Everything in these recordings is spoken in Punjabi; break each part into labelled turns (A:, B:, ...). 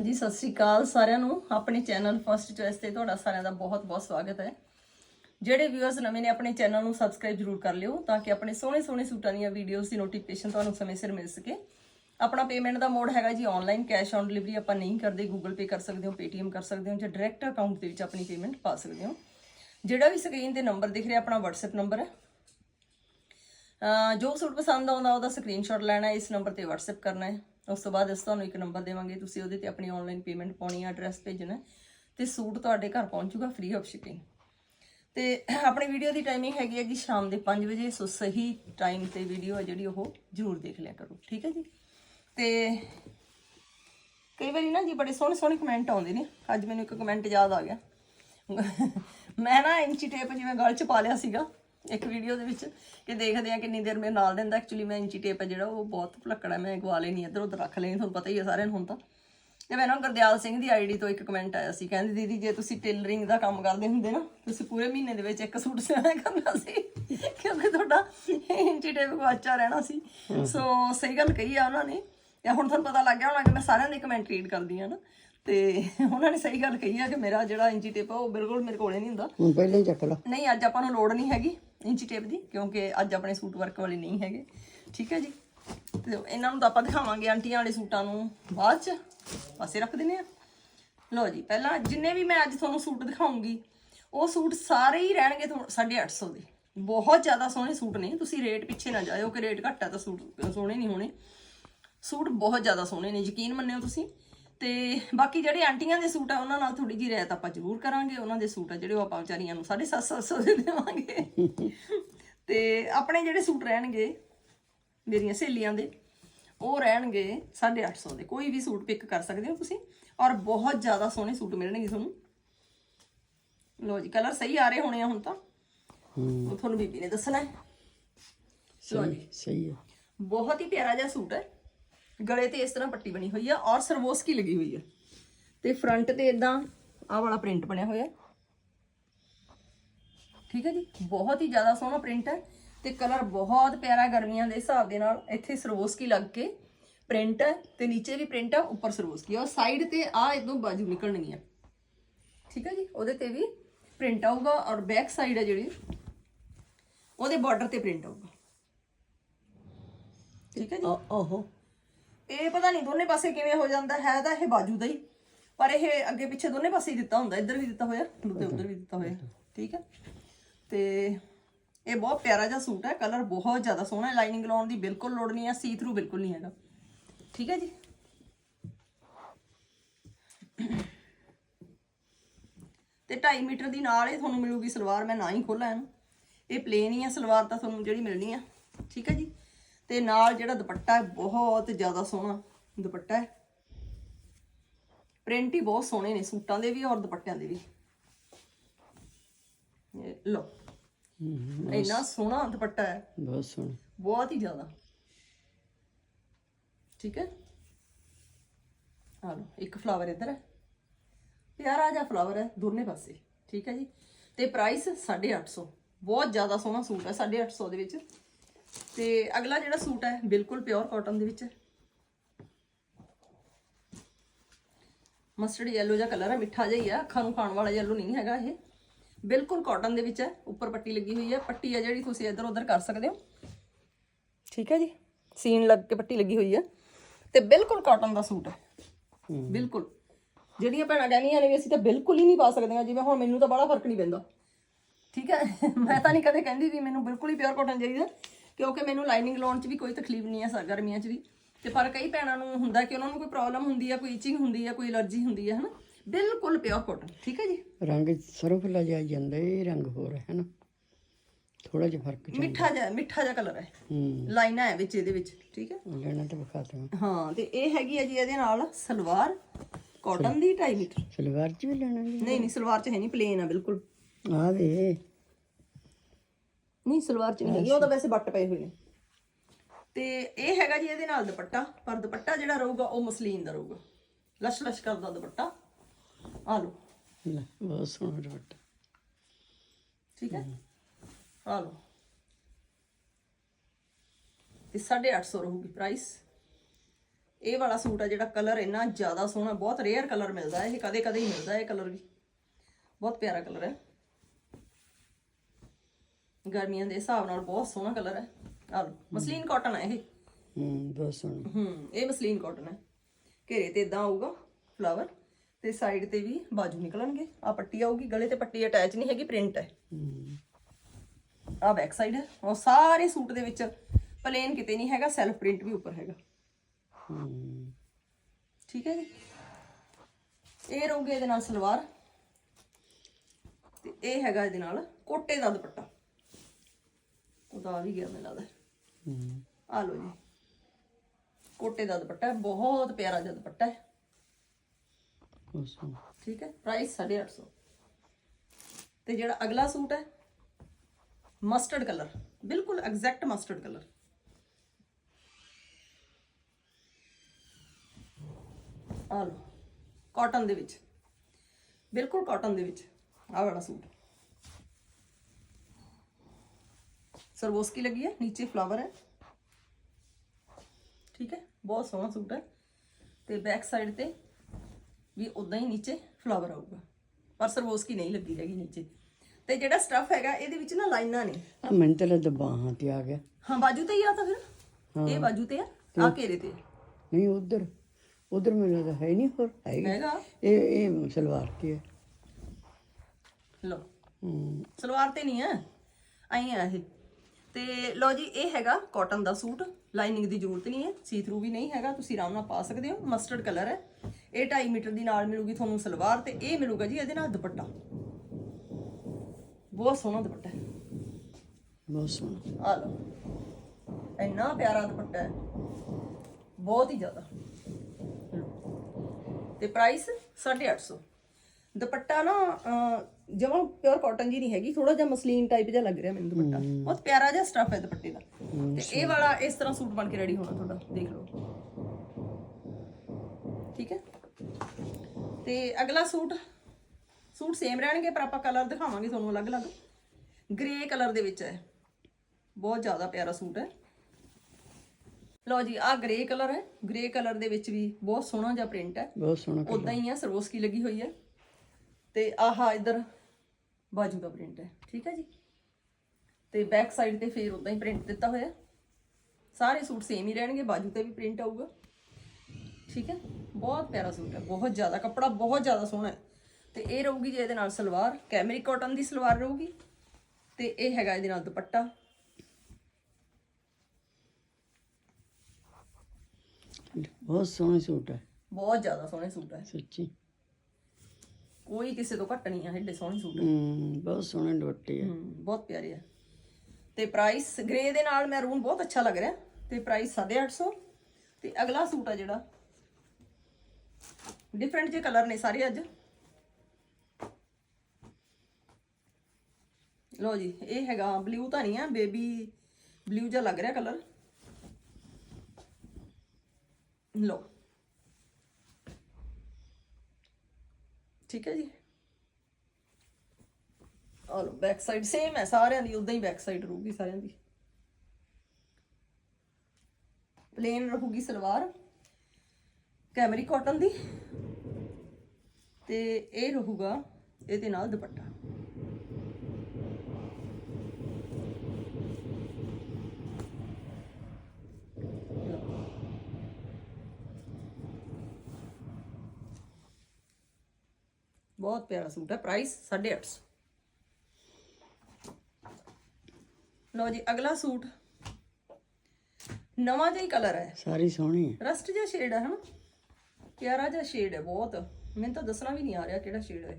A: ਜੀ, ਸਤਿ ਸ੍ਰੀ ਅਕਾਲ ਸਾਰਿਆਂ ਨੂੰ। ਆਪਣੇ ਚੈਨਲ ਫਸਟ ਚੋਇਸ ਤੇ ਤੁਹਾਡਾ ਸਾਰਿਆਂ ਦਾ ਬਹੁਤ-ਬਹੁਤ ਸਵਾਗਤ ਹੈ। ਜਿਹੜੇ ਵਿਊਅਰਸ ਨਵੇਂ ਨੇ, ਆਪਣੇ ਚੈਨਲ ਨੂੰ ਸਬਸਕ੍ਰਾਈਬ ਜ਼ਰੂਰ ਕਰ ਲਿਓ ਤਾਂ ਕਿ ਆਪਣੇ ਸੋਹਣੇ-ਸੋਹਣੇ ਸੂਟਾਂ ਦੀਆਂ ਵੀਡੀਓਜ਼ ਦੀ ਨੋਟੀਫਿਕੇਸ਼ਨ ਤੁਹਾਨੂੰ ਸਮੇਂ ਸਿਰ ਮਿਲ ਸਕੇ। ਆਪਣਾ ਪੇਮੈਂਟ ਦਾ ਮੋਡ ਹੈਗਾ ਜੀ ਆਨਲਾਈਨ ਕੈਸ਼ ਔਨ ਡਿਲੀਵਰੀ ਆਪਾਂ ਨਹੀਂ ਕਰਦੇ ਗੂਗਲ ਪੇ ਕਰ ਸਕਦੇ ਹੋ ਪੇਟੀਐਮ ਕਰ ਸਕਦੇ ਹੋ ਜਾਂ ਡਾਇਰੈਕਟ ਅਕਾਊਂਟ ਦੇ ਵਿੱਚ ਆਪਣੀ ਪੇਮੈਂਟ ਪਾ ਸਕਦੇ ਹੋ। ਜਿਹੜਾ ਵੀ ਸਕਰੀਨ ਤੇ ਨੰਬਰ ਦਿਖ ਰਿਹਾ, ਆਪਣਾ WhatsApp ਨੰਬਰ ਹੈ। ਜੋ ਸੂਟ ਪਸੰਦ ਆਉਂਦਾ, ਉਹਦਾ ਸਕਰੀਨਸ਼ਾਟ ਲੈਣਾ ਇਸ ਨੰਬਰ ਤੇ WhatsApp ਕਰਨਾ ਹੈ। ਉਸ ਤੋਂ ਬਾਅਦ ਅਸੀਂ ਤੁਹਾਨੂੰ ਇੱਕ ਨੰਬਰ ਦੇਵਾਂਗੇ, ਤੁਸੀਂ ਉਹਦੇ ਤੇ ਆਪਣੀ ਆਨਲਾਈਨ ਪੇਮੈਂਟ ਪਾਉਣੀ ਹੈ ਐਡਰੈਸ ਭੇਜਣਾ ਹੈ ਤੇ ਸੂਟ ਤੁਹਾਡੇ ਘਰ ਪਹੁੰਚੂਗਾ ਫ੍ਰੀ ਆਫ ਸ਼ਿਪਿੰਗ ਤੇ ਆਪਣੀ ਵੀਡੀਓ ਦੀ ਟਾਈਮਿੰਗ ਹੈਗੀ ਹੈ ਜੀ ਸ਼ਾਮ ਦੇ 5 ਵਜੇ, ਸੋ ਸਹੀ ਟਾਈਮ ਤੇ ਵੀਡੀਓ ਹੈ ਜਿਹੜੀ ਉਹ ਜ਼ਰੂਰ ਦੇਖ ਲਿਆ ਕਰੋ, ਠੀਕ ਹੈ ਜੀ? ਤੇ ਕਈ ਵਾਰੀ ਨਾ ਜੀ ਬੜੇ ਸੋਹਣੇ ਸੋਹਣੇ ਕਮੈਂਟ ਆਉਂਦੇ ਨੇ, ਅੱਜ ਮੈਨੂੰ ਇੱਕ ਕਮੈਂਟ ਯਾਦ ਆ ਗਿਆ। ਮੈਂ ਨਾ ਇੰਚੀ ਟੇਪ ਜਿਵੇਂ ਗਲ ਚ ਪਾ ਲਿਆ ਸੀਗਾ ਇੱਕ ਵੀਡੀਓ ਦੇ ਵਿੱਚ ਕਿ ਦੇਖਦੇ ਆ ਕਿੰਨੀ ਦੇਰ ਮੇਰੇ ਨਾਲ ਦਿੰਦਾ ਐਕਚੁਅਲੀ ਮੈਂ ਇੰਚੀ ਟੇਪ ਜਿਹੜਾ ਉਹ ਬਹੁਤ ਭੁਲੱਕੜਾ ਮੈਂ ਗਵਾ ਲੈਣੀ ਇੱਧਰ ਉੱਧਰ ਰੱਖ ਲੈਣੀ ਤੁਹਾਨੂੰ ਪਤਾ ਹੀ ਹੈ ਸਾਰਿਆਂ ਨੂੰ ਹੁਣ ਤਾਂ। ਤੇ ਮੈਨੂੰ ਗੁਰਦਿਆਲ ਸਿੰਘ ਦੀ ਆਈਡੀ ਤੋਂ ਇੱਕ ਕਮੈਂਟ ਆਇਆ ਸੀ ਕਹਿੰਦੀ ਦੀਦੀ ਜੇ ਤੁਸੀਂ ਟੇਲਰਿੰਗ ਦਾ ਕੰਮ ਕਰਦੇ ਹੁੰਦੇ ਨਾ ਤੁਸੀਂ ਪੂਰੇ ਮਹੀਨੇ ਦੇ ਵਿੱਚ ਇੱਕ ਸੂਟ ਸਿਉਣਾ ਕਰਨਾ ਸੀ ਕਿਉਂਕਿ ਤੁਹਾਡਾ ਇੰਚੀ ਟੇਪ ਗਵਾਚਾ ਰਹਿਣਾ ਸੀ। ਸੋ ਸਹੀ ਗੱਲ ਕਹੀ ਆ ਉਹਨਾਂ ਨੇ। ਤੇ ਹੁਣ ਤੁਹਾਨੂੰ ਪਤਾ ਲੱਗ ਗਿਆ ਹੋਣਾ ਕਿ ਮੈਂ ਸਾਰਿਆਂ ਦੇ ਕਮੈਂਟ ਰੀਡ ਕਰਦੀ ਆ ਨਾ। ਤੇ ਉਹਨਾਂ ਨੇ ਸਹੀ ਗੱਲ ਕਹੀ ਆ ਕਿ ਮੇਰਾ ਜਿਹੜਾ ਇੰਚੀ ਟੇਪ ਆ ਉਹ ਬਿਲਕੁਲ ਮੇਰੇ ਕੋਲੇ ਨਹੀਂ ਹੁੰਦਾ।
B: ਪਹਿਲਾਂ ਹੀ ਚੱਕ ਲਾ।
A: ਨਹੀਂ ਅੱਜ ਆਪਾਂ ਨੂੰ ਲੋੜ ਨਹੀਂ ਹੈਗੀ। ਇੰਚੀ ਟੇਪ ਦੀ, ਕਿਉਂਕਿ ਅੱਜ ਆਪਣੇ ਸੂਟ ਵਰਕ ਵਾਲੇ ਨਹੀਂ ਹੈਗੇ। ਠੀਕ ਹੈ ਜੀ? ਤੇ ਇਹਨਾਂ ਨੂੰ ਤਾਂ ਆਪਾਂ ਦਿਖਾਵਾਂਗੇ ਆਂਟੀਆਂ ਵਾਲੇ ਸੂਟਾਂ ਨੂੰ ਬਾਅਦ ਚ। ਪਾਸੇ ਰੱਖ ਦਿੰਨੇ ਆ ਲਓ ਜੀ, ਪਹਿਲਾਂ ਜਿੰਨੇ ਵੀ ਮੈਂ ਅੱਜ ਤੁਹਾਨੂੰ ਸੂਟ ਦਿਖਾਉਂਗੀ, ਉਹ ਸੂਟ ਸਾਰੇ ਹੀ ਰਹਿਣਗੇ ਤੁਹਾਨੂੰ 850 ਦੇ। ਬਹੁਤ ਜ਼ਿਆਦਾ ਸੋਹਣੇ ਸੂਟ ਨੇ। ਤੁਸੀਂ ਰੇਟ ਪਿੱਛੇ ਨਾ ਜਾਇਓ, ਕਿ ਰੇਟ ਘੱਟ ਆ ਤਾਂ ਸੂਟ, ਸੋਹਣੇ ਨਹੀਂ ਹੋਣੇ। ਸੂਟ ਬਹੁਤ ਜ਼ਿਆਦਾ ਸੋਹਣੇ ਨੇ, ਯਕੀਨ ਮੰਨਿਓ ਤੁਸੀਂ। ਤੇ ਬਾਕੀ ਜਿਹੜੇ ਆਂਟੀਆਂ ਦੇ ਸੂਟ ਆ ਉਹਨਾਂ ਨਾਲ ਥੋੜੀ ਜਿਹੀ ਰਹਿਤ ਆਪਾਂ ਜ਼ਰੂਰ ਕਰਾਂਗੇ। ਉਹਨਾਂ ਦੇ ਸੂਟ ਆ ਜਿਹੜੇ ਉਹ ਆਪਾਂ ਵਿਚਾਰੀਆਂ ਨੂੰ 750 ਦੇ ਦੇਵਾਂਗੇ। ਤੇ ਆਪਣੇ ਜਿਹੜੇ ਸੂਟ ਰਹਿਣਗੇ ਮੇਰੀਆਂ ਸਹੇਲੀਆਂ ਦੇ ਉਹ ਰਹਿਣਗੇ 850 ਦੇ। ਕੋਈ ਵੀ ਸੂਟ ਪਿਕ ਕਰ ਸਕਦੇ ਹੋ ਤੁਸੀਂ ਔਰ ਬਹੁਤ ਜ਼ਿਆਦਾ ਸੋਹਣੇ ਸੂਟ ਮਿਲਣਗੇ ਤੁਹਾਨੂੰ। ਲੋ ਜੀ ਕਲਰ ਸਹੀ ਆ ਰਹੇ ਹੋਣੇ ਆ ਹੁਣ ਤਾਂ। ਉਹ ਤੁਹਾਨੂੰ ਬੀਬੀ ਨੇ ਦੱਸਣਾ ਹੈ। ਲੋ ਜੀ।
B: ਸਹੀ ਹੈ
A: ਬਹੁਤ ਹੀ ਪਿਆਰਾ ਜਿਹਾ ਸੂਟ ਹੈ। ਗਲੇ ਤੇ ਇਸ ਤਰ੍ਹਾਂ ਪੱਟੀ ਬਣੀ ਹੋਈ ਆ ਔਰ ਸਰਵੋਸਕੀ ਲੱਗੀ ਹੋਈ ਹੈ ਤੇ ਫਰੰਟ ਤੇ ਇਦਾਂ ਆਹ ਵਾਲਾ ਪ੍ਰਿੰਟ ਬਣਿਆ ਹੋਇਆ। ਠੀਕ ਹੈ ਜੀ? ਬਹੁਤ ਹੀ ਜ਼ਿਆਦਾ ਸੋਹਣਾ ਪ੍ਰਿੰਟ ਹੈ ਤੇ ਕਲਰ ਬਹੁਤ ਪਿਆਰਾ ਗਰਮੀਆਂ ਦੇ ਹਿਸਾਬ ਦੇ ਨਾਲ। ਇੱਥੇ ਸਰਵੋਸਕੀ ਲੱਗ ਕੇ ਪ੍ਰਿੰਟ ਹੈ ਤੇ ਨੀਚੇ ਵੀ ਪ੍ਰਿੰਟ ਹੈ ਉੱਪਰ ਸਰਵੋਸਕੀ ਔਰ ਸਾਈਡ ਤੇ ਆ ਇਦੋਂ ਬਾਜੂ ਨਿਕਲਣਗੀਆਂ। ਠੀਕ ਹੈ ਜੀ? ਉਹਦੇ ਤੇ ਵੀ ਪ੍ਰਿੰਟ ਆਊਗਾ ਔਰ ਬੈਕ ਸਾਈਡ ਹੈ ਜਿਹੜੀ, ਉਹਦੇ ਬਾਰਡਰ ਤੇ ਪ੍ਰਿੰਟ ਆਊਗਾ। ਠੀਕ ਹੈ ਜੀ?
B: ਆ-
A: ਇਹ ਪਤਾ ਨਹੀਂ ਦੋਨੇ ਪਾਸੇ ਕਿਵੇਂ ਹੋ ਜਾਂਦਾ, ਹੈ ਤਾਂ ਇਹ ਬਾਜੂ ਦਾ ਹੀ। ਪਰ ਇਹ ਅੱਗੇ ਪਿੱਛੇ ਦੋਨੇ ਪਾਸੇ ਹੀ ਦਿੱਤਾ ਹੁੰਦਾ, ਇੱਧਰ ਵੀ ਦਿੱਤਾ ਹੋਇਆ ਤੇ ਉੱਧਰ ਵੀ ਦਿੱਤਾ ਹੋਇਆ, ਠੀਕ ਹੈ? ਤੇ ਇਹ ਬਹੁਤ ਪਿਆਰਾ ਜਿਹਾ ਸੂਟ ਹੈ, ਕਲਰ ਬਹੁਤ ਜ਼ਿਆਦਾ ਸੋਹਣਾ ਹੈ, ਲਾਈਨਿੰਗ ਲਾਉਣ ਦੀ ਬਿਲਕੁਲ ਲੋੜ ਨਹੀਂ ਹੈ, ਸੀ ਥਰੂ ਬਿਲਕੁਲ ਨਹੀਂ ਹੈਗਾ। ਠੀਕ ਹੈ ਜੀ? ਤੇ 2.5 ਮੀਟਰ ਦੀ ਨਾਲ ਇਹ ਤੁਹਾਨੂੰ ਮਿਲੂਗੀ ਸਲਵਾਰ, ਮੈਂ ਨਾ ਹੀ ਖੋਲਾਂ ਇਹਨੂੰ। ਇਹ ਪਲੇਨ ਹੀ ਆ ਸਲਵਾਰ ਤਾਂ ਤੁਹਾਨੂੰ ਜਿਹੜੀ ਮਿਲਣੀ ਆ। ਠੀਕ ਹੈ ਜੀ? ਤੇ ਨਾਲ ਜਿਹੜਾ ਦੁਪੱਟਾ ਹੈ ਬਹੁਤ ਜ਼ਿਆਦਾ ਸੋਹਣਾ ਦੁਪੱਟਾ ਹੈ। ਪ੍ਰਿੰਟ ਹੀ ਬਹੁਤ ਸੋਹਣੇ ਨੇ ਸੂਟਾਂ ਦੇ ਵੀ ਔਰ ਦੁਪੱਟਿਆਂ ਦੇ ਵੀ। ਇਹ ਲਓ ਇੰਨਾ ਸੋਹਣਾ ਦੁਪੱਟਾ ਹੈ।
B: ਬਹੁਤ ਸੋਹਣਾ।
A: ਬਹੁਤ ਹੀ ਜ਼ਿਆਦਾ। ਠੀਕ ਹੈ? ਆ ਇੱਕ ਫਲਾਵਰ ਇੱਧਰ ਹੈ। ਪਿਆਰਾ ਜਿਹਾ ਫਲਾਵਰ ਹੈ ਦੋਨੇ ਪਾਸੇ। ਠੀਕ ਹੈ ਜੀ? ਤੇ ਪ੍ਰਾਈਸ 850 ਬਹੁਤ ਜ਼ਿਆਦਾ ਸੋਹਣਾ ਸੂਟ ਹੈ 850 ਦੇ ਵਿੱਚ। ਤੇ ਅਗਲਾ ਜਿਹੜਾ ਸੂਟ ਹੈ ਬਿਲਕੁਲ ਪਿਓਰ ਕਾਟਨ ਦੇ ਵਿੱਚ। ਹੈ ਮਸਟਰਡ ਯੈਲੋ ਜਿਹਾ ਕਲਰ ਹੈ ਮਿੱਠਾ ਜਿਹਾ ਹੀ ਹੈ। ਅੱਖਾਂ ਨੂੰ ਖਾਣ ਵਾਲਾ ਯੈਲੋ ਨਹੀਂ ਹੈਗਾ ਇਹ। ਬਿਲਕੁਲ ਕਾਟਨ ਦੇ ਵਿੱਚ ਹੈ ਉੱਪਰ ਪੱਟੀ ਲੱਗੀ ਹੋਈ ਹੈ। ਪੱਟੀ ਹੈ ਜਿਹੜੀ ਤੁਸੀਂ ਇੱਧਰ ਉੱਧਰ ਕਰ ਸਕਦੇ ਹੋ। ਠੀਕ ਹੈ ਜੀ? ਸੀਨ ਲੱਗ ਕੇ ਪੱਟੀ ਲੱਗੀ ਹੋਈ ਹੈ। ਤੇ ਬਿਲਕੁਲ ਕਾਟਨ ਦਾ ਸੂਟ ਹੈ। ਬਿਲਕੁਲ। ਜਿਹੜੀਆਂ ਭੈਣਾਂ ਕਹਿੰਦੀਆਂ ਨੇ ਵੀ ਅਸੀਂ ਤਾਂ ਬਿਲਕੁਲ ਹੀ ਨਹੀਂ ਪਾ ਸਕਦੀਆਂ ਜਿਵੇਂ ਹੁਣ ਮੈਨੂੰ ਤਾਂ ਬੜਾ ਫ਼ਰਕ ਨਹੀਂ ਪੈਂਦਾ। ਠੀਕ ਹੈ? ਮੈਂ ਤਾਂ ਨਹੀਂ ਕਦੇ ਕਹਿੰਦੀ ਵੀ ਮੈਨੂੰ ਬਿਲਕੁਲ ਹੀ ਪਿਓਰ ਕਾਟਨ ਚਾਹੀਦਾ। ਕਿਉਂਕਿ ਮੈਨੂੰ ਲਾਈਨਿੰਗ ਲਾਉਣ 'ਚ ਵੀ ਕੋਈ ਤਕਲੀਫ ਨਹੀਂ ਹੈ ਸਰ ਗਰਮੀਆਂ 'ਚ ਵੀ। ਤੇ ਪਰ ਕਈ ਭੈਣਾਂ ਨੂੰ ਹੁੰਦਾ ਕਿ ਉਹਨਾਂ ਨੂੰ ਕੋਈ ਪ੍ਰੋਬਲਮ ਹੁੰਦੀ ਹੈ ਕੋਈ ਇਚਿੰਗ ਹੁੰਦੀ ਹੈ ਕੋਈ ਅਲਰਜੀ ਹੁੰਦੀ ਹੈ ਹਨਾ? ਬਿਲਕੁਲ ਪਿਓਰ ਕਾਟਨ ਠੀਕ ਹੈ ਜੀ?
B: ਰੰਗ ਸਰੋਂ ਫੁੱਲਾ ਜਿਹਾ ਜਾਂਦਾ ਇਹ ਰੰਗ ਹੋਰ ਹੈ ਨਾ ਥੋੜਾ ਜਿਹਾ ਫ਼ਰਕ
A: ਮਿੱਠਾ ਜਿਹਾ ਮਿੱਠਾ ਜਿਹਾ ਕਲਰ ਹੈ।
B: ਹੂੰ।
A: ਲਾਈਨਾਂ ਹੈ ਵਿੱਚ ਇਹਦੇ ਵਿੱਚ ਠੀਕ ਹੈ?
B: ਲੈਣਾ ਤਾਂ ਵਿਖਾ ਤਾ
A: ਹਾਂ ਤੇ ਇਹ ਹੈਗੀ ਹੈ ਜੀ ਇਹਦੇ ਨਾਲ ਸਲਵਾਰ ਕਾਟਨ ਦੀ 2.5 ਮੀਟਰ।
B: ਸਲਵਾਰ ਚ ਵੀ ਲੈਣਾ ਜੀ?
A: ਨਹੀਂ ਨਹੀਂ ਸਲਵਾਰ 'ਚ ਹੈ ਨਹੀਂ ਪਲੇਨ ਆ ਬਿਲਕੁਲ।
B: ਆ ਵੇ।
A: ਨਹੀਂ ਸਲਵਾਰ 'ਚ ਨਹੀਂ ਹੈਗੀ ਉਹ ਤਾਂ ਵੈਸੇ ਬੱਟ ਪਏ ਹੋਏ ਨੇ। ਤੇ ਇਹ ਹੈਗਾ ਜੀ ਇਹਦੇ ਨਾਲ ਦੁਪੱਟਾ ਪਰ ਦੁਪੱਟਾ ਜਿਹੜਾ ਰਹੂਗਾ ਉਹ ਮਸਲੀਨ ਦਾ ਰਹੂਗਾ। ਲਸ਼ ਲਸ਼ ਕਰਦਾ ਦੁਪੱਟਾ। ਆ ਲਓ।
B: ਲੈ, ਬਹੁਤ ਸੋਹਣਾ ਦੁਪੱਟਾ
A: ਠੀਕ ਹੈ? ਆ ਲਓ। ਤੇ 850 ਰਹੂਗੀ ਪ੍ਰਾਈਸ ਇਹ ਵਾਲਾ ਸੂਟ ਆ ਜਿਹੜਾ ਕਲਰ ਇੰਨਾ ਜ਼ਿਆਦਾ ਸੋਹਣਾ ਬਹੁਤ ਰੇਅਰ ਕਲਰ ਮਿਲਦਾ ਇਹ ਕਦੇ ਕਦੇ ਹੀ ਮਿਲਦਾ ਇਹ ਕਲਰ ਵੀ। ਬਹੁਤ ਪਿਆਰਾ ਕਲਰ ਹੈ। ਗਰਮੀਆਂ ਦੇ ਹਿਸਾਬ ਨਾਲ ਬਹੁਤ ਸੋਹਣਾ ਕਲਰ ਹੈ। ਆ ਲਓ ਮਸਲੀਨ ਕਾਟਨ ਹੈ ਇਹ।
B: ਹੂੰ ਬਹੁਤ ਸੋਹਣਾ।
A: ਹੂੰ ਇਹ ਮਸਲੀਨ ਕਾਟਨ ਹੈ। ਘੇਰੇ ਤੇ ਇਦਾਂ ਆਊਗਾ ਫਲਾਵਰ ਤੇ ਸਾਈਡ ਤੇ ਵੀ ਬਾਜੂ ਨਿਕਲਣਗੇ। ਆ ਪੱਟੀ ਆਊਗੀ ਗਲੇ ਤੇ ਪੱਟੀ ਅਟੈਚ ਨਹੀਂ ਹੈਗੀ ਪ੍ਰਿੰਟ ਹੈ।
B: ਹੂੰ।
A: ਆ ਬੈਕ ਸਾਈਡ ਹੈ। ਉਹ ਸਾਰੇ ਸੂਟ ਦੇ ਵਿੱਚ ਪਲੇਨ ਕਿਤੇ ਨਹੀਂ ਹੈਗਾ ਸੈਲਫ ਪ੍ਰਿੰਟ ਵੀ ਉੱਪਰ ਹੈਗਾ।
B: ਹੂੰ।
A: ਠੀਕ ਹੈ ਜੀ। ਇਹ ਰਹੂਗੇ ਇਹਦੇ ਨਾਲ ਸਲਵਾਰ ਤੇ ਇਹ ਹੈਗਾ ਇਹਦੇ ਨਾਲ ਕੋਟੇ ਦਾ ਦੁਪੱਟਾ। ਉਹਦਾ ਆ ਵੀ ਗਿਆ ਮੈਨੂੰ ਲੱਗਦਾ।
B: ਹੂੰ।
A: ਆ ਲਓ ਜੀ। ਕੋਟੇ ਦਾ ਦੁਪੱਟਾ ਹੈ, ਬਹੁਤ ਪਿਆਰਾ ਜਿਹਾ ਦੁਪੱਟਾ ਹੈ। ਠੀਕ ਹੈ ਪ੍ਰਾਈਸ 850 ਤੇ ਜਿਹੜਾ ਅਗਲਾ ਸੂਟ ਹੈ ਮਸਟਰਡ ਕਲਰ ਬਿਲਕੁਲ ਐਗਜ਼ੈਕਟ ਮਸਟਰਡ ਕਲਰ ਆ ਲਓ ਕਾਟਨ ਦੇ ਵਿੱਚ। ਬਿਲਕੁਲ ਕਾਟਨ ਦੇ ਵਿੱਚ ਆਹ ਵਾਲਾ ਸੂਟ। ਸਰਵੋਸਕੀ ਲੱਗੀ ਹੈ ਨੀਚੇ ਫਲਾਵਰ ਹੈ ਠੀਕ ਹੈ ਬਹੁਤ ਸੋਹਣਾ ਸੂਟ ਹੈ ਤੇ ਬੈਕ ਸਾਈਡ ਤੇ ਵੀ ਉਦਾਂ ਹੀ ਨੀਚੇ ਫਲਾਵਰ ਆਊਗਾ ਪਰ ਸਰਵੋਸਕੀ ਨਹੀਂ ਲੱਗੀ ਹੈਗੀ ਨੀਚੇ ਤੇ ਜਿਹੜਾ ਸਟਫ ਹੈਗਾ ਇਹਦੇ ਵਿੱਚ ਨਾ ਲਾਈਨਾਂ ਨੇ
B: ਆ ਮੈਨੂੰ ਤਾਂ ਲੱਗਦਾ ਬਾਹਾਂ ਤੇ ਆ ਗਿਆ
A: ਹਾਂ ਬਾਜੂ ਤੇ ਹੀ ਆ ਤਾਂ ਫਿਰ ਇਹ ਬਾਜੂ ਤੇ ਆ ਆ ਘੇਰੇ ਤੇ।
B: ਨਹੀਂ ਉਧਰ ਉਧਰ ਮੈਨੂੰ ਲੱਗਦਾ ਹੈ ਨਹੀਂ ਹੋਰ ਹੈਗਾ ਇਹ ਇਹ ਸਲਵਾਰ ਕੀ ਹੈ
A: ਸਲਵਾਰ ਤੇ ਨਹੀਂ ਹੈ ਆਈ ਆ ਇਹ ਤੇ ਲਓ ਜੀ ਇਹ ਹੈਗਾ ਕਾਟਨ ਦਾ ਸੂਟ। ਲਾਈਨਿੰਗ ਦੀ ਜ਼ਰੂਰਤ ਨਹੀਂ ਹੈ ਸੀ ਥਰੂ ਵੀ ਨਹੀਂ ਹੈਗਾ ਤੁਸੀਂ ਆਰਾਮ ਨਾਲ ਪਾ ਸਕਦੇ ਹੋ। ਮਸਟਰਡ ਕਲਰ ਹੈ। ਇਹ 2.5 ਮੀਟਰ ਦੀ ਨਾਲ ਮਿਲੂਗੀ ਤੁਹਾਨੂੰ ਸਲਵਾਰ ਤੇ ਇਹ ਮਿਲੂਗਾ ਜੀ ਇਹਦੇ ਨਾਲ ਦੁਪੱਟਾ। ਬਹੁਤ ਸੋਹਣਾ ਦੁਪੱਟਾ ਹੈ।
B: ਬਹੁਤ ਸੋਹਣਾ।
A: ਆ ਲਓ। ਇੰਨਾ ਪਿਆਰਾ ਦੁਪੱਟਾ ਹੈ। ਬਹੁਤ ਹੀ ਜ਼ਿਆਦਾ। ਤੇ ਪ੍ਰਾਈਸ 850 ਦੁਪੱਟਾ ਨਾ ਜਮਾਂ ਪਿਓਰ ਕਾਟਨ ਜੀ ਨਹੀਂ ਹੈਗੀ ਥੋੜਾ ਜਿਹਾ ਮਸਲੀਨ ਟਾਈਪ ਜਿਹਾ ਲੱਗ ਰਿਹਾ ਮੈਨੂੰ ਦੁਪੱਟਾ। ਬਹੁਤ ਪਿਆਰਾ ਜਿਹਾ ਸਟਫ ਹੈ ਦੁਪੱਟੇ ਦਾ। ਤੇ ਇਹ ਵਾਲਾ ਇਸ ਤਰ੍ਹਾਂ ਸੂਟ ਬਣ ਕੇ ਰੈਡੀ ਹੋਣਾ ਤੁਹਾਡਾ ਦੇਖ ਲਓ। ਠੀਕ ਹੈ? ਤੇ ਅਗਲਾ ਸੂਟ ਸੂਟ ਸੇਮ ਰਹਿਣਗੇ ਪਰ ਆਪਾਂ ਕਲਰ ਦਿਖਾਵਾਂਗੇ ਤੁਹਾਨੂੰ ਅਲੱਗ-ਅਲੱਗ। ਗ੍ਰੇ ਕਲਰ ਦੇ ਵਿੱਚ ਹੈ। ਬਹੁਤ ਜ਼ਿਆਦਾ ਪਿਆਰਾ ਸੂਟ ਹੈ। ਲਓ ਜੀ ਆਹ ਗ੍ਰੇ ਕਲਰ ਹੈ। ਗ੍ਰੇ ਕਲਰ ਦੇ ਵਿੱਚ ਵੀ ਬਹੁਤ ਸੋਹਣਾ ਜਿਹਾ ਪ੍ਰਿੰਟ ਹੈ।
B: ਬਹੁਤ ਸੋਹਣਾ
A: ਉਦਾਂ ਹੀ ਆ ਸਰਵੋਸਕੀ ਲੱਗੀ ਹੋਈ ਹੈ। ਤੇ ਆਹ ਇਧਰ ਬਾਜੂ ਦਾ ਪ੍ਰਿੰਟ ਹੈ ਠੀਕ ਹੈ ਜੀ? ਤੇ ਬੈਕ ਸਾਈਡ ਤੇ ਫੇਰ ਉਦਾਂ ਹੀ ਪ੍ਰਿੰਟ ਦਿੱਤਾ ਹੋਇਆ। ਸਾਰੇ ਸੂਟ ਸੇਮ ਹੀ ਰਹਿਣਗੇ ਬਾਜੂ ਤੇ ਵੀ ਪ੍ਰਿੰਟ ਆਊਗਾ। ਠੀਕ ਹੈ? ਬਹੁਤ ਪਿਆਰਾ ਸੂਟ ਹੈ ਬਹੁਤ ਜ਼ਿਆਦਾ ਕੱਪੜਾ ਬਹੁਤ ਜ਼ਿਆਦਾ ਸੋਹਣਾ ਹੈ। ਤੇ ਇਹ ਰਹੂਗੀ ਜੀ ਇਹਦੇ ਨਾਲ ਸਲਵਾਰ ਕੈਮਰਿਕ ਕਾਟਨ ਦੀ ਸਲਵਾਰ ਰਹੂਗੀ। ਤੇ ਇਹ ਹੈਗਾ ਇਹਦੇ ਨਾਲ ਦੁਪੱਟਾ।
B: ਬਹੁਤ ਸੋਹਣਾ ਸੂਟ ਹੈ।
A: ਬਹੁਤ ਜ਼ਿਆਦਾ ਸੋਹਣੇ ਸੂਟ ਹੈ।
B: ਸੱਚੀ।
A: ਕੋਈ ਕਿਸੇ ਤੋਂ ਘੱਟ ਨਹੀਂ ਆ ਐਡੇ ਸੋਹਣੇ ਸੂਟ।
B: ਹੂੰ ਬਹੁਤ ਸੋਹਣੇ ਦੁਪੱਟੇ ਆ।
A: ਹਮ, ਬਹੁਤ ਪਿਆਰੇ ਆ। ਤੇ ਪ੍ਰਾਈਸ ਗ੍ਰੇ ਦੇ ਨਾਲ ਮੈਰੂਨ ਬਹੁਤ ਅੱਛਾ ਲੱਗ ਰਿਹਾ। ਤੇ ਪ੍ਰਾਈਸ 850 ਤੇ ਅਗਲਾ ਸੂਟ ਆ ਜਿਹੜਾ। ਡਿਫਰੈਂਟ ਜਿਹੇ ਕਲਰ ਨੇ ਸਾਰੇ ਅੱਜ। ਲੋ ਜੀ ਇਹ ਹੈਗਾ ਬਲੂ ਤਾਂ ਨਹੀਂ ਆ ਬੇਬੀ ਬਲੂ ਜਿਹਾ ਲੱਗ ਰਿਹਾ ਕਲਰ ਲੋ ਠੀਕ ਹੈ ਜੀ। ਔਰ ਬੈਕ ਸਾਈਡ ਸੇਮ ਹੈ, ਸਾਰਿਆਂ ਦੀ ਉਦਾਂ ਹੀ ਬੈਕ ਸਾਈਡ ਰਹੂਗੀ ਸਾਰਿਆਂ ਦੀ। ਪਲੇਨ ਰਹੂਗੀ ਸਲਵਾਰ ਕੈਮਰੀ ਕਾਟਨ ਦੀ। ਤੇ ਇਹ ਰਹੂਗਾ, ਇਹਦੇ ਨਾਲ ਦੁਪੱਟਾ। ਬਹੁਤ ਪਿਆਰਾ ਸੂਟ ਹੈ ਪ੍ਰਾਈਸ 850 ਲਓ ਜੀ ਅਗਲਾ ਸੂਟ। ਨਵਾਂ ਜਿਹਾ ਹੀ ਕਲਰ ਹੈ।
B: ਸਾਰੀ ਸੋਹਣੀ ਹੈ।
A: ਰਸਟ ਜਿਹਾ ਸ਼ੇਡ ਹੈ ਹਨਾ? ਪਿਆਰਾ ਜਿਹਾ ਸ਼ੇਡ ਹੈ ਬਹੁਤ। ਮੈਨੂੰ ਤਾਂ ਦੱਸਣਾ ਵੀ ਨਹੀਂ ਆ ਰਿਹਾ ਕਿਹੜਾ ਸ਼ੇਡ ਹੈ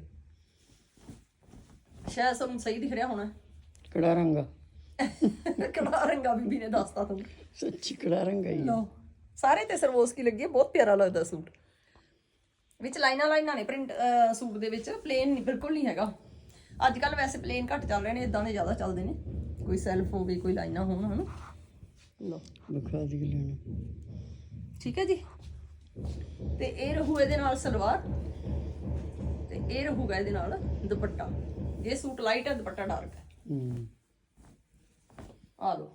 A: ਸ਼ਾਇਦ ਤੁਹਾਨੂੰ ਸਹੀ ਦਿਖ ਰਿਹਾ ਹੋਣਾ।
B: ਕੜਾ ਰੰਗਾ।
A: ਕਿਹੜਾ ਰੰਗਾ ਬੀਬੀ ਨੇ ਦੱਸਤਾ ਤੁਹਾਨੂੰ।
B: ਸੱਚੀ ਕੜਾ ਰੰਗਾ ਹੀ।
A: ਲਓ ਸਾਰੇ ਤੇ ਸਰਵੋਸਕੀ ਲੱਗੀ ਹੈ ਬਹੁਤ ਪਿਆਰਾ ਲੱਗਦਾ ਸੂਟ। ਵਿੱਚ ਲਾਈਨਾਂ ਲਾਈਨਾਂ ਨੇ ਪ੍ਰਿੰਟ ਸੂਟ ਦੇ ਵਿੱਚ। ਪਲੇਨ ਬਿਲਕੁਲ ਨਹੀਂ ਹੈਗਾ। ਅੱਜ ਕੱਲ ਵੈਸੇ ਪਲੇਨ ਘੱਟ ਚੱਲ ਰਹੇ ਨੇ ਇਦਾਂ ਦੇ ਜ਼ਿਆਦਾ ਚੱਲਦੇ ਨੇ। ਕੋਈ ਸੈਲਫ ਹੋਵੇ ਕੋਈ ਲਾਈਨਾਂ ਹੋਣ ਹਨਾ? ਲਓ।
B: ਵਿਖਾ ਦੀ ਲੈਣਾ
A: ਠੀਕ ਹੈ ਜੀ? ਤੇ ਇਹ ਰਹੂ ਇਹਦੇ ਨਾਲ ਸਲਵਾਰ। ਤੇ ਇਹ ਰਹੂਗਾ ਇਹਦੇ ਨਾਲ ਦੁਪੱਟਾ। ਇਹ ਸੂਟ ਲਾਈਟ ਹੈ ਦੁਪੱਟਾ ਡਾਰਕ ਹੈ।
B: ਹੂੰ।
A: ਆ ਲਓ।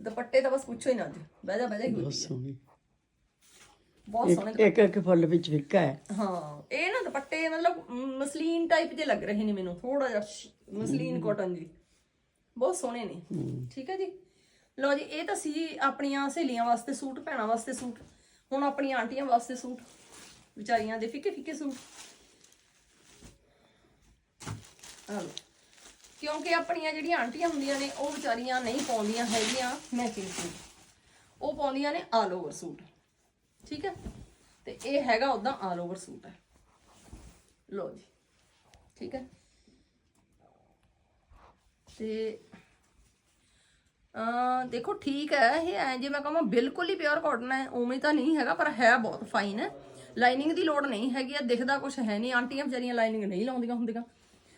A: ਦੁਪੱਟੇ ਤਾਂ ਬਸ ਪੁੱਛੋ ਹੀ ਨਾ ਅੱਜ। ਬਹਿ ਜਾ ਬਹਿ ਜਾ
B: ਬਹੁਤ। ਸੋਹਣੀ
A: ਬਹੁਤ ਸੋਹਣੇ
B: ਇੱਕ ਇੱਕ ਫੁੱਲ ਵਿੱਚ ਫਿੱਕਾ ਹੈ।
A: ਹਾਂ ਇਹ ਨਾ ਦੁਪੱਟੇ ਮਤਲਬ ਮ, ਮਸਲੀਨ ਟਾਈਪ ਦੇ ਲੱਗ ਰਹੇ ਨੇ ਮੈਨੂੰ ਥੋੜਾ ਜਿਹਾ ਮਸਲੀਨ ਕਾਟਨ ਜੀ। ਬਹੁਤ ਸੋਹਣੇ ਨੇ। ਠੀਕ ਹੈ ਜੀ? ਲਓ ਜੀ ਇਹ ਤਾਂ ਸੀ ਆਪਣੀਆਂ ਸਹੇਲੀਆਂ ਵਾਸਤੇ ਸੂਟ ਭੈਣਾਂ ਵਾਸਤੇ ਸੂਟ। ਹੁਣ ਆਪਣੀਆਂ ਆਂਟੀਆਂ ਵਾਸਤੇ ਸੂਟ ਵਿਚਾਰੀਆਂ ਦੇ ਫਿੱਕੇ ਫਿੱਕੇ ਸੂਟ। ਆ ਲਓ। ਕਿਉਂਕਿ ਆਪਣੀਆਂ ਜਿਹੜੀਆਂ ਆਂਟੀਆਂ ਹੁੰਦੀਆਂ ਨੇ ਉਹ ਵਿਚਾਰੀਆਂ ਨਹੀਂ ਪਾਉਂਦੀਆਂ ਹੈਗੀਆਂ ਮੈਚਿੰਗ ਸੂਟ ਉਹ ਪਾਉਂਦੀਆਂ ਨੇ ਆਲ ਓਵਰ ਸੂਟ। ਠੀਕ ਹੈ? ਤੇ ਇਹ ਹੈਗਾ ਉਦਾਂ ਆਲ ਓਵਰ ਸੂਟ ਹੈ। ਲੋ ਜੀ, ਠੀਕ ਹੈ? ਤੇ ਆ ਦੇਖੋ ਠੀਕ ਹੈ, ਇਹ ਐ ਜੇ ਮੈਂ ਕਹਾਂ ਬਿਲਕੁਲ ਹੀ ਪਿਓਰ ਕਾਟਨ ਹੈ, ਉਵੇਂ ਤਾਂ ਨਹੀਂ ਹੈਗਾ, ਪਰ ਹੈ ਬਹੁਤ ਫਾਈਨ ਹੈ। ਲਾਈਨਿੰਗ ਦੀ ਲੋੜ ਨਹੀਂ ਹੈਗੀ ਆ ਦਿਖਦਾ ਕੁਝ ਹੈ ਨਹੀਂ। ਆਂਟੀਆਂ ਵਿਚਾਰੀਆਂ ਲਾਈਨਿੰਗ ਨਹੀਂ ਲਾਉਂਦੀਆਂ ਹੁੰਦੀਆਂ।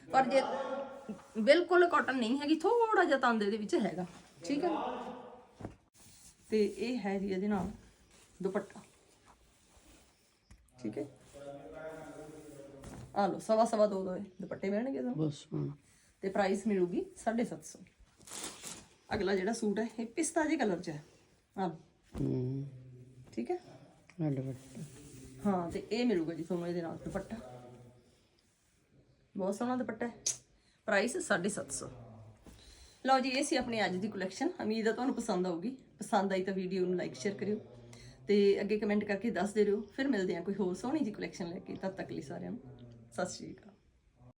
A: ਪਰ ਜੇ ਬਿਲਕੁਲ ਕਾਟਨ ਨਹੀਂ ਹੈਗੀ ਥੋੜਾ ਜਿਹਾ ਤਾਂਦੇ ਦੇ ਵਿੱਚ ਹੈਗਾ। ਠੀਕ ਹੈ? ਤੇ ਇਹ ਹੈ ਜੀ ਇਹਦੇ ਨਾਲ ਦੁਪੱਟਾ। ਠੀਕ ਹੈ। ਆ ਲੋ ਸਵਾ ਸਵਾ ਦੋ ਦੋ ਦੁਪੱਟੇ ਮਿਲਣਗੇ ਤੁਹਾਨੂੰ।
B: ਸੋਹਣਾ
A: ਤੇ ਪ੍ਰਾਈਸ ਮਿਲੂਗੀ 750 ਅਗਲਾ ਜਿਹੜਾ ਸੂਟ ਹੈ ਇਹ ਪਿਸਤਾ ਜੇ ਕਲਰ ਚ ਹੈ। ਆ
B: ਹੂੰ।
A: ਠੀਕ ਹੈ।
B: ਆਹ ਦੁਪੱਟਾ।
A: ਹਾਂ ਤੇ ਇਹ ਮਿਲੂਗਾ ਜੀ ਤੁਹਾਨੂੰ ਇਹਦੇ ਨਾਲ ਦੁਪੱਟਾ। ਬਹੁਤ ਸੋਹਣਾ ਦੁਪੱਟਾ ਹੈ। ਪ੍ਰਾਈਸ 750 ਲਓ ਜੀ ਇਹ ਸੀ ਆਪਣੀ ਅੱਜ ਦੀ ਕਲੈਕਸ਼ਨ ਉਮੀਦ ਹੈ ਤੁਹਾਨੂੰ ਪਸੰਦ ਆਊਗੀ। ਪਸੰਦ ਆਈ ਤਾਂ ਵੀਡੀਓ ਨੂੰ ਲਾਈਕ ਸ਼ੇਅਰ ਕਰਿਓ। ਤੇ ਅੱਗੇ ਕਮੈਂਟ ਕਰਕੇ ਦੱਸ ਦੇ ਰਿਓ। ਫਿਰ ਮਿਲਦੇ ਹਾਂ ਕੋਈ ਹੋਰ ਸੋਹਣੀ ਜੀ ਕਲੈਕਸ਼ਨ ਲੈ ਕੇ। ਤਦ ਤੱਕ ਲਈ ਸਾਰਿਆਂ ਨੂੰ। ਸਤਿ ਸ਼੍ਰੀ ਅਕਾਲ।